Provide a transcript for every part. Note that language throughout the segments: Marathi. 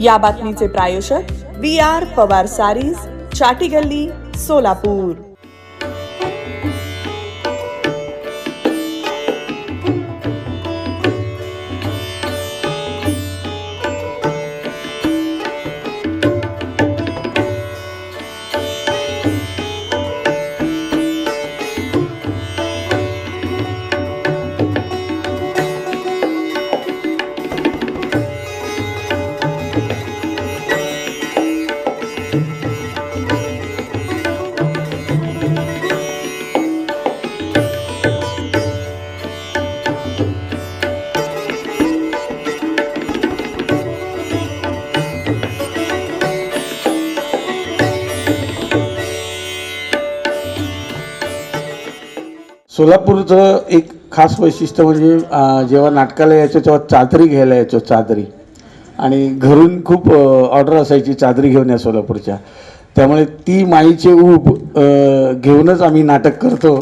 या बातमीचे प्रायोजक we R Pawar sarees Chatigalli Solapur. सोलापूरचं एक खास वैशिष्ट्य म्हणजे जेव्हा नाटकाला यायचो तेव्हा चादरी घ्यायला यायचो चादरी. आणि घरून खूप ऑर्डर असायची चादरी घेऊन या सोलापूरच्या. त्यामुळे ती माईचे ऊब घेऊनच आम्ही नाटक करतो.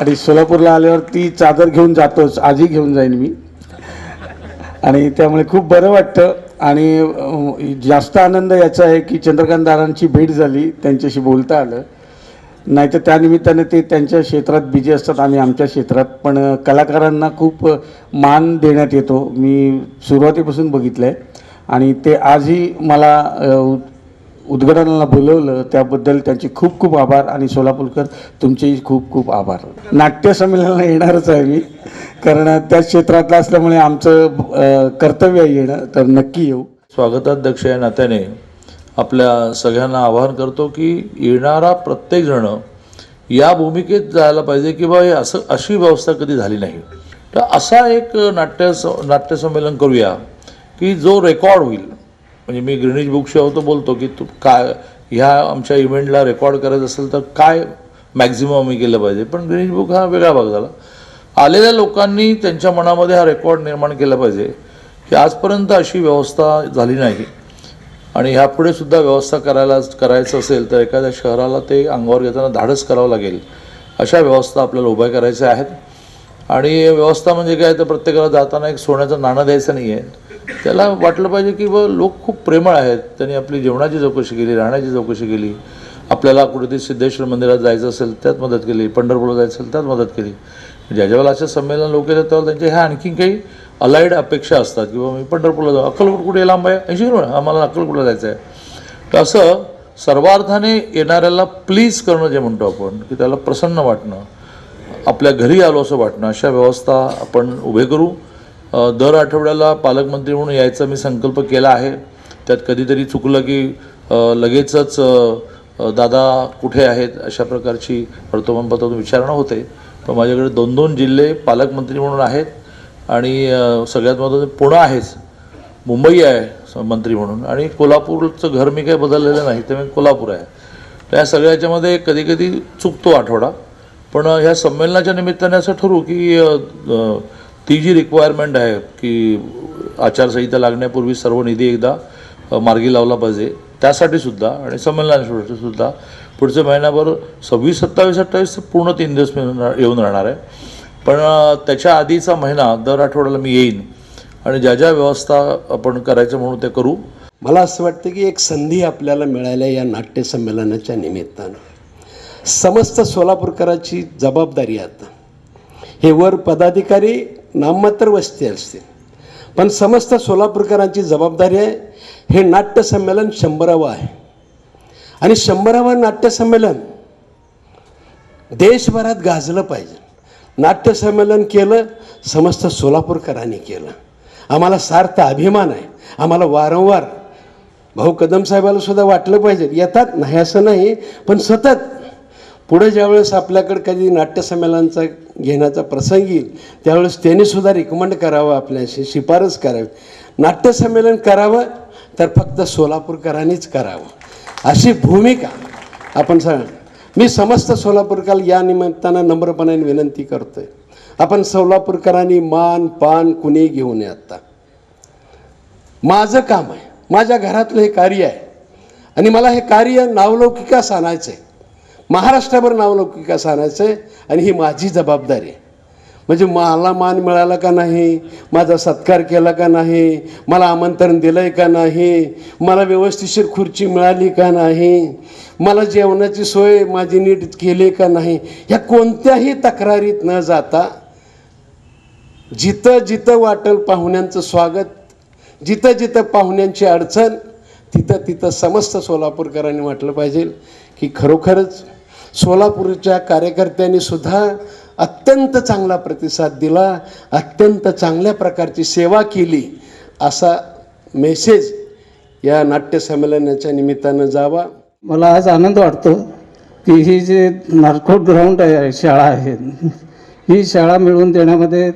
आणि सोलापूरला आल्यावर ती चादर घेऊन जातोच आजही घेऊन जाईन मी. आणि त्यामुळे खूप बरं वाटतं. आणि जास्त आनंद याचा आहे की चंद्रकांत दारांची भेट झाली त्यांच्याशी बोलता आलं. नाहीतर त्यानिमित्ताने ते त्यांच्या क्षेत्रात बिझी असतात. आम्ही आमच्या क्षेत्रात पण कलाकारांना खूप मान देण्यात येतो. मी सुरुवातीपासून बघितलं आहे आणि ते आजही मला उद्घाटनाला बोलवलं त्याबद्दल त्यांचे खूप खूप आभार. आणि सोलापूरकर तुमचेही खूप खूप आभार. नाट्य संमेलनाला येणारच आहे मी. कारण त्या क्षेत्रातलं असल्यामुळे आमचं कर्तव्य आहे येणं. तर नक्की येऊ. स्वागताध्यक्ष या नात्याने आपल्या सगळ्यांना आवाहन करतो की येणारा प्रत्येकजण या भूमिकेत जायला पाहिजे की बा हे असं अशी व्यवस्था कधी झाली नाही. तर असा एक नाट्य नाट्यसंमेलन करूया की जो रेकॉर्ड होईल. म्हणजे मी ग्रीनिज बुक शेवतो बोलतो की तू काय ह्या आमच्या इव्हेंटला रेकॉर्ड करायचं असेल तर काय मॅक्झिमम आम्ही केलं पाहिजे. पण ग्रीनिज बुक हा वेगळा भाग झाला. आलेल्या लोकांनी त्यांच्या मनामध्ये हा रेकॉर्ड निर्माण केला पाहिजे की आजपर्यंत अशी व्यवस्था झाली नाही. आणि ह्यापुढे सुद्धा व्यवस्था करायला करायचं असेल तर एखाद्या शहराला ते अंगावर घेताना धाडस करावं लागेल. अशा व्यवस्था आपल्याला उभ्या करायच्या आहेत. आणि व्यवस्था म्हणजे काय? तर प्रत्येकाला जाताना एक सोन्याचं नाणं द्यायचं नाही आहे त्याला वाटलं पाहिजे की व लोक खूप प्रेमळ आहेत. त्यांनी आपली जेवणाची चौकशी केली राहण्याची चौकशी केली. आपल्याला कुठेतरी सिद्धेश्वर मंदिरात जायचं असेल त्यात मदत केली. पंढरपूरला जायचं असेल त्यात मदत केली. ज्या ज्यावेळेला असे संमेलन लोक येतात त्यावेळेला त्यांच्या ह्या आणखी काही अलाईड अपेक्षा असतात किंवा मी पंढरपूरला जाऊ. अक्कलकोट कुठे लांब आहे. ऐंशी किलोमीटर आम्हाला अक्कलकोटला जायचं आहे तर असं सर्वार्थाने येणाऱ्याला प्लीज करणं जे म्हणतो आपण की त्याला प्रसन्न वाटणं आपल्या घरी आलो असं वाटणं अशा व्यवस्था आपण उभे करू. दर आठवड्याला पालकमंत्री म्हणून यायचा मी संकल्प केला आहे. त्यात कधीतरी चुकलं की लगेचच दादा कुठे आहेत अशा प्रकारची वर्तमानपत्रातून विचारणा होते. पण माझ्याकडे दोन दोन जिल्हे पालकमंत्री म्हणून आहेत. आणि सगळ्यात महत्त्वाचं पुणं आहेच. मुंबई आहे मंत्री म्हणून. आणि कोल्हापूरचं घर मी काही बदललेलं नाही त्यामुळे मी कोल्हापूर आहे. तर या सगळ्या याच्यामध्ये कधी कधी चुकतो आठवडा. पण ह्या संमेलनाच्या निमित्ताने असं ठरवू की ती जी रिक्वायरमेंट आहे की आचारसंहिता लागण्यापूर्वी सर्व निधी एकदा मार्गी लावला पाहिजे त्यासाठी सुद्धा आणि संमेलनासाठी सुद्धा पुढचे महिनाभर सव्वीस सत्तावीस अठ्ठावीस पूर्ण तीन दिवस येऊन राहणार आहे. पण त्याच्या आधीचा महिना दर आठवड्याला मी येईन आणि ज्या ज्या व्यवस्था आपण करायचं म्हणून ते करू. मला असं वाटतं की एक संधी आपल्याला मिळाल्या या नाट्य संमेलनाच्या निमित्तानं. समस्त सोलापूरकराची जबाबदारी आता. हे वर पदाधिकारी नाममात्र वस्ती असतील. पण समस्त सोलापूरकरांची जबाबदारी आहे हे नाट्य संमेलन शंभरावं आहे. आणि शंभरावं नाट्य संमेलन देशभरात गाजलं पाहिजे. नाट्यसंमेलन केलं समस्त सोलापूरकरांनी केलं. आम्हाला सार्थ अभिमान आहे. आम्हाला वारंवार भाऊ कदम साहेबाला सुद्धा वाटलं पाहिजे. येतात नाही असं नाही पण सतत. पुढे ज्यावेळेस आपल्याकडे कधी नाट्यसंमेलनाचा घेण्याचा प्रसंग येईल त्यावेळेस त्यांनीसुद्धा रिकमेंड करावं आपल्याशी शिफारस करावी. नाट्यसंमेलन करावं तर फक्त सोलापूरकरांनीच करावं. अशी भूमिका आपण सांग मी समस्त सोलापूरकर या निमित्तानं नम्रपणाने विनंती करतोय. आपण सोलापूरकरांनी मान पान कुणी घेऊ नये आत्ता माझं काम आहे. माझ्या घरातलं हे कार्य आहे. आणि मला हे कार्य नावलौकिकास आणायचं आहे महाराष्ट्राभर नावलौकिकास आणायचं आहे आणि ही माझी जबाबदारी आहे. म्हणजे मला मान मिळाला का नाही? माझा सत्कार केला का नाही? मला आमंत्रण दिलं आहे का नाही? मला व्यवस्थिशीर खुर्ची मिळाली का नाही? मला जेवणाची सोय माझी नीट केली का नाही? ह्या कोणत्याही तक्रारीत न जाता जिथं जिथं वाटल पाहुण्यांचं स्वागत जिथं जिथं पाहुण्यांची अडचण तिथं तिथं समस्त सोलापूरकरांनी म्हटलं पाहिजे की खरोखरच सोलापूरच्या कार्यकर्त्यांनी सुद्धा अत्यंत चांगला प्रतिसाद दिला अत्यंत चांगल्या प्रकारची सेवा केली असा मेसेज या नाट्यसंमेलनाच्या निमित्तानं जावा. मला आज आनंद वाटतो की ही जी नारकोट ग्राउंड आहे शाळा आहे ही शाळा मिळवून देण्यामध्ये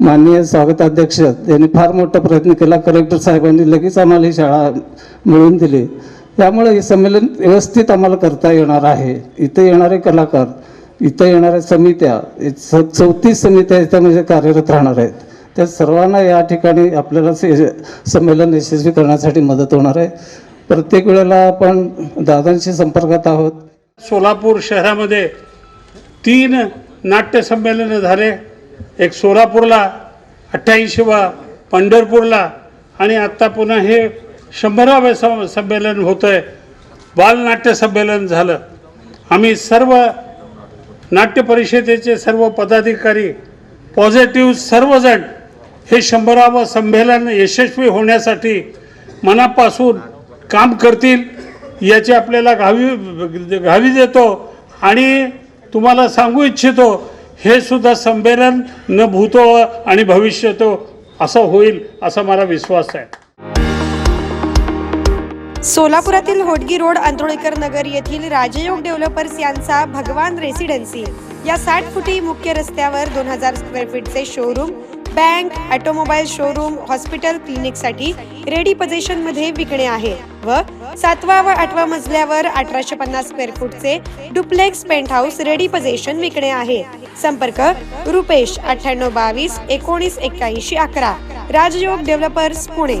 माननीय स्वागताध्यक्ष यांनी फार मोठा प्रयत्न केला. कलेक्टर साहेबांनी लगेच आम्हाला ही शाळा मिळवून दिली. त्यामुळे हे संमेलन व्यवस्थित आम्हाला करता येणार आहे. इथे येणारे कलाकार इथं येणाऱ्या समित्या चौतीस समित्या याच्यामध्ये म्हणजे कार्यरत राहणार आहेत. त्या सर्वांना या ठिकाणी आपल्याला संमेलन यशस्वी करण्यासाठी मदत होणार आहे. प्रत्येक वेळेला आपण दादांशी संपर्कात आहोत. सोलापूर शहरामध्ये तीन नाट्यसंमेलनं झाले. एक सोलापूरला अठ्ठ्याऐंशीवा पंढरपूरला आणि आत्ता पुन्हा हे शंभरावे सं संमेलन होतं आहे बालनाट्य संमेलन झालं. आम्ही सर्व नाट्य परिषदेचे सर्व पदाधिकारी पॉझिटिव्ह सर्वजण हे शंभरावं संमेलन यशस्वी होण्यासाठी मनापासून काम करतील याची आपल्याला घावी घावी देतो. आणि तुम्हाला सांगू इच्छितो हे सुद्धा संमेलन न भूतो आणि भविष्यतो असं होईल असा मला विश्वास आहे. सोलापुरातील होटगी रोड अंतोळीकर नगर येथील राजयोग डेव्हलपर्स यांचा भगवान रेसिडेन्सी. या साठ फुटी मुख्य रस्त्यावर दोन हजार square फीटचे showroom bank automobile showroom hospital क्लिनिकसाठी ready पोझिशनमध्ये विकणे आहे व सातवा व आठवा मजल्यावर अठराशे पन्नास स्क्वेअर फूटचे duplex paint house ready position विकणे आहे. संपर्क रुपेश अठ्ठ्याण्णव बावीस एकोणीस एक्क्याऐंशी अकरा. राजयोग डेव्हलपर्स पुणे.